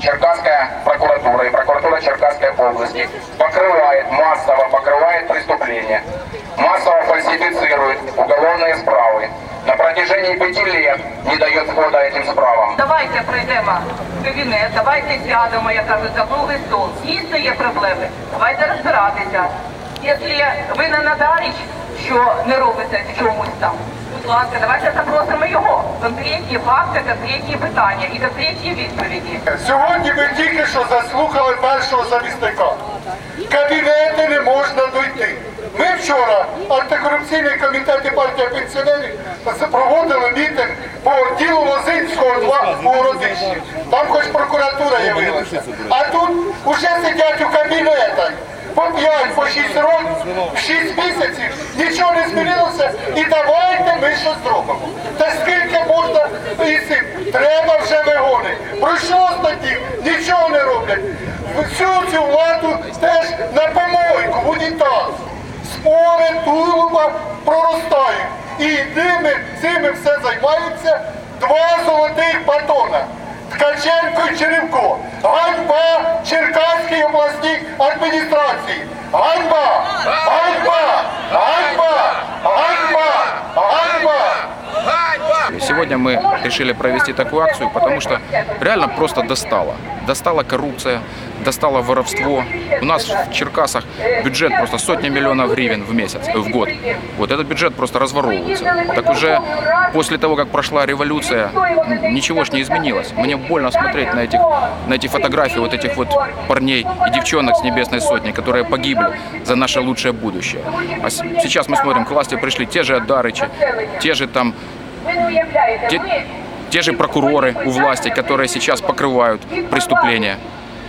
Черкасская прокуратура и прокуратура Черкасской области покрывает, массово покрывает преступления, массово фальсифицирует уголовные справы. На протяжении пяти лет не дает хода этим справам. Давайте прийдемо в кабінет, давайте сядемо, я кажу, за круглий стол. Дійсно є проблеми. Давайте розбиратися. Якщо ви не надаріч, що не робите в чомусь там, будь ласка, давайте запросимо його. Конкретні факти, конкретні питання і конкретні відповіді. Сьогодні ми тільки що заслухали першого замісника. Кабінети не можна дойти. Ми вчора, антикорупційний комітет і партія пенсіонерів, проводили мітинг по ділу Лозинського 2 у Городищі. Там хоч прокуратура явилася. А тут уже сидять у кабінетах. По 5, по 6 років, в 6 місяців нічого не змінилося і давайте щось зробимо. Та скільки можна і? Треба вже вигони. Пройшло статті, нічого не роблять. Всю цю владу теж на помойку, унітаз. Спори тулуба проростають. І ними, цими все займаються два золотих батона. Ткаченко і Черевко. Ганьба Черкаській обласній адміністрації. Ганьба! Ганьба! Ганьба! Olha, Сегодня мы решили провести такую акцию, потому что реально просто достало. Достала коррупция, достало воровство. У нас в Черкасах бюджет просто сотни миллионов гривен в месяц, э, в год. Вот этот бюджет просто разворовывается. Так уже после того, как прошла революция, ничего ж не изменилось. Мне больно смотреть на, этих, на эти фотографии вот этих вот парней и девчонок с Небесной Сотни, которые погибли за наше лучшее будущее. А сейчас мы смотрим, к власти пришли те же Адарычи, те же там те, те же прокуроры у власти, которые сейчас покрывают преступления.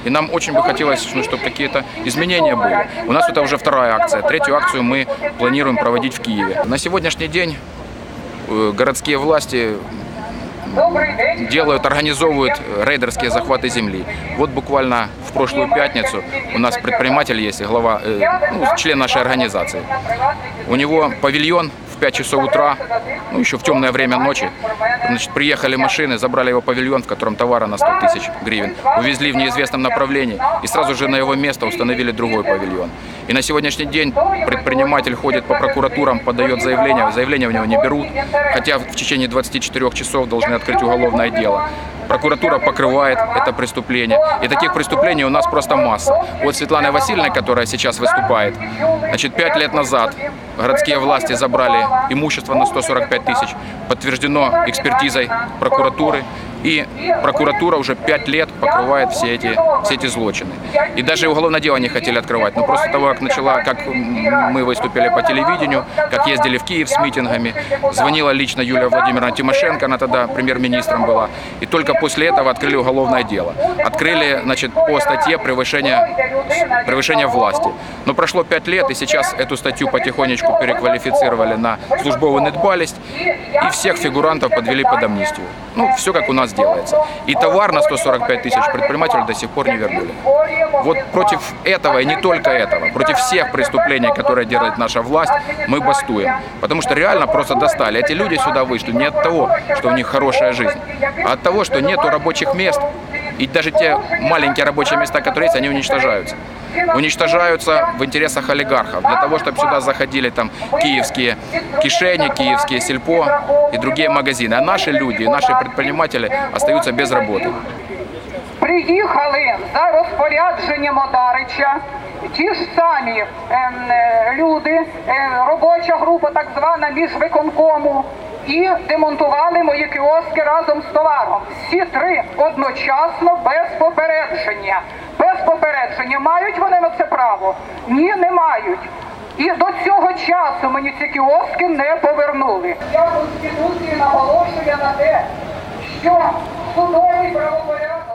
И нам очень бы хотелось, ну, чтобы какие-то изменения были. У нас это уже вторая акция. Третью акцию мы планируем проводить в Киеве. На сегодняшний день э, городские власти делают, организовывают рейдерские захваты земли. Вот буквально в прошлую пятницу у нас предприниматель есть, глава, э, ну, член нашей организации. У него павильон 5 часов утра, ну еще в темное время ночи. Значит, приехали машины, забрали его павильон, в котором товара на 100 тысяч гривен, увезли в неизвестном направлении и сразу же на его место установили другой павильон. И на сегодняшний день предприниматель ходит по прокуратурам, подает заявление, заявление у него не берут, хотя в течение 24 часов должны открыть уголовное дело. Прокуратура покрывает это преступление. И таких преступлений у нас просто масса. Вот Светлана Васильевна, которая сейчас выступает, значит, пять лет назад городские власти забрали имущество на 145 тысяч. Подтверждено экспертизой прокуратуры. И прокуратура уже пять лет покрывает все эти, все эти злочины. И даже уголовное дело не хотели открывать. Но после того, как начала, как мы выступили по телевидению, как ездили в Киев с митингами, звонила лично Юлия Владимировна Тимошенко, она тогда премьер-министром была. И только после этого открыли уголовное дело. Открыли, значит, по статье превышения, превышения власти. Но прошло пять лет, и сейчас эту статью потихонечку переквалифицировали на службовую недбалость, и всех фигурантов подвели под амнистию. Ну, все как у нас делается. И товар на 145 тысяч предпринимателю до сих пор не вернули. Вот против этого и не только этого, против всех преступлений, которые делает наша власть, мы бастуем. Потому что реально просто достали. Эти люди сюда вышли не от того, что у них хорошая жизнь, а от того, что нету рабочих мест. И даже те маленькие рабочие места, которые есть, они уничтожаются. Уничтожаются в интересах олигархов. Для того, чтобы сюда заходили там киевские кишени, киевские сельпо и другие магазины. А наши люди, наши предприниматели остаются без работы. приїхали за розпорядженням Одарича ті ж самі ем, е, люди, е, робоча група так звана міжвиконкому, І демонтували мої кіоски разом з товаром. Всі три одночасно без попередження. Без попередження. Мають вони на це право? Ні, не мають. І до цього часу мені ці кіоски не повернули. Я Конституції наголошую на те, що судовий правопорядок